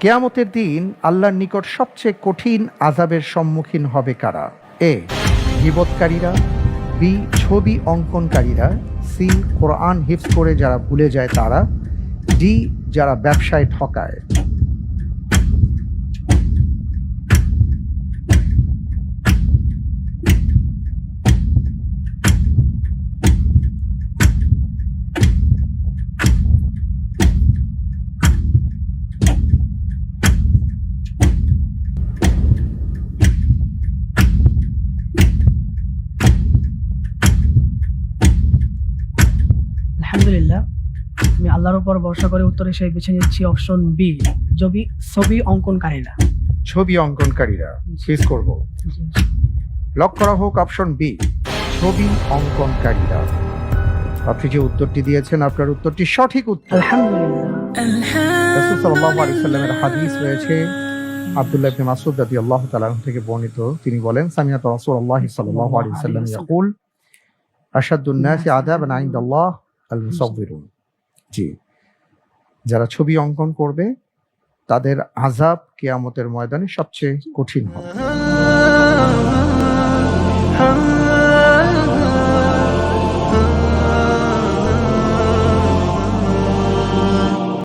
কেয়ামতের দিন আল্লাহর নিকট সবচেয়ে কঠিন আজাবের সম্মুখীন হবে কারা? এ বিপদকারীরা বি, ছবি অঙ্কনকারীরা, সি, কোরআন হিফ করে যারা ভুলে যায় তারা, ডি, যারা ব্যবসায় ঠকায়। আলহামদুলিল্লাহ। আমি আল্লাহর উপর ভরসা করে উত্তর হিসেবে বেছে নিচ্ছি অপশন বি ছবি ছবি অঙ্কনকারীরা। ছবি অঙ্কনকারীরা ফিস করব। লক করা হোক অপশন বি ছবি অঙ্কনকারীরা। আপনি যে উত্তরটি দিয়েছেন আপনার উত্তরটি সঠিক উত্তর। আলহামদুলিল্লাহ। হাদিস রয়েছে আব্দুল্লাহ ইবনে মাসউদ রাদিয়াল্লাহু তাআলা থেকে বর্ণিত। তিনি বলেন সামিয়াত রাসূলুল্লাহ সাল্লাল্লাহু আলাইহি সাল্লাম ইয়াকুল আশাদ্দুন নাসি আযাবান ইনদাল্লাহ আল জি। যারা ছবি অঙ্কন করবে তাদের আজাব কেয়ামতের ময়দানে সবচেয়ে কঠিন হবে।